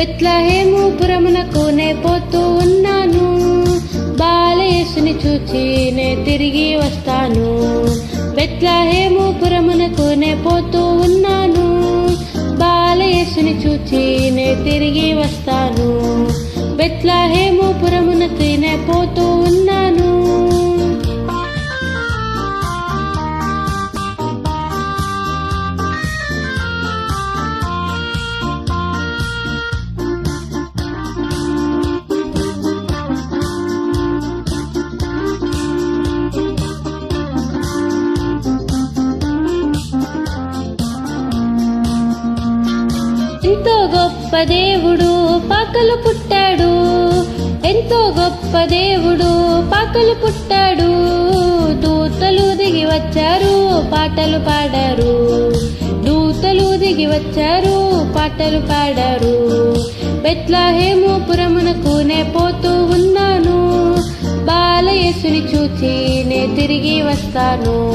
బెత్లహేము పురమునకు నే పోతూ ఉన్నాను. బాలయేసుని చూచి నే తిరిగి వస్తాను. బెత్లహేము పురమునకు నే పోతూ ఉన్నాను. బాలయేసుని చూచి నే తిరిగి వస్తాను. బెత్లహే ఎంతో గొప్ప దేవుడు పాకలు పుట్టాడు. ఎంతో గొప్ప దేవుడు పాకలు పుట్టాడు. దూతలు దిగి వచ్చారు పాటలు పాడారు. దూతలు దిగి వచ్చారు పాటలు పాడారు. బెత్లహేము పురమునకు నే పోతూ ఉన్నాను. బాలయేసుని చూచి నే తిరిగి వస్తాను.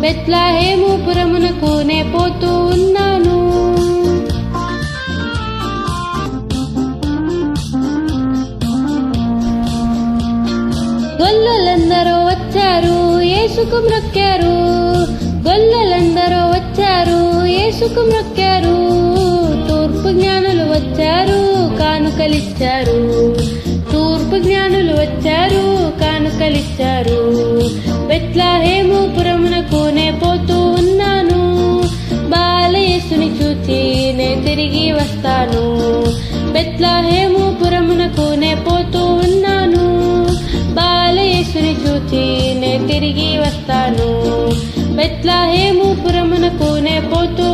బెత్లహేము పురమునకు నే పోతూ ఉన్నాను గొల్లలందరూ వచ్చారు ఏసుకు మ్రొక్కారు గొల్లలందరూ వచ్చారు ఏసుకు మ్రొక్కారు తూర్పు జ్ఞానులు వచ్చారు కానుకలిచ్చారు. తూర్పు జ్ఞానులు వచ్చారు కానుకలిచ్చారు. బెత్లహేము పురమునకు నే పోతూ ఉన్నాను. బాలయేసుని చూచి నే తిరిగి వస్తాను. బెత్లహేము పురమునకు నే పో తిరిగి వస్తాను. మెట్ల హేముపురమునకు నే పోతూ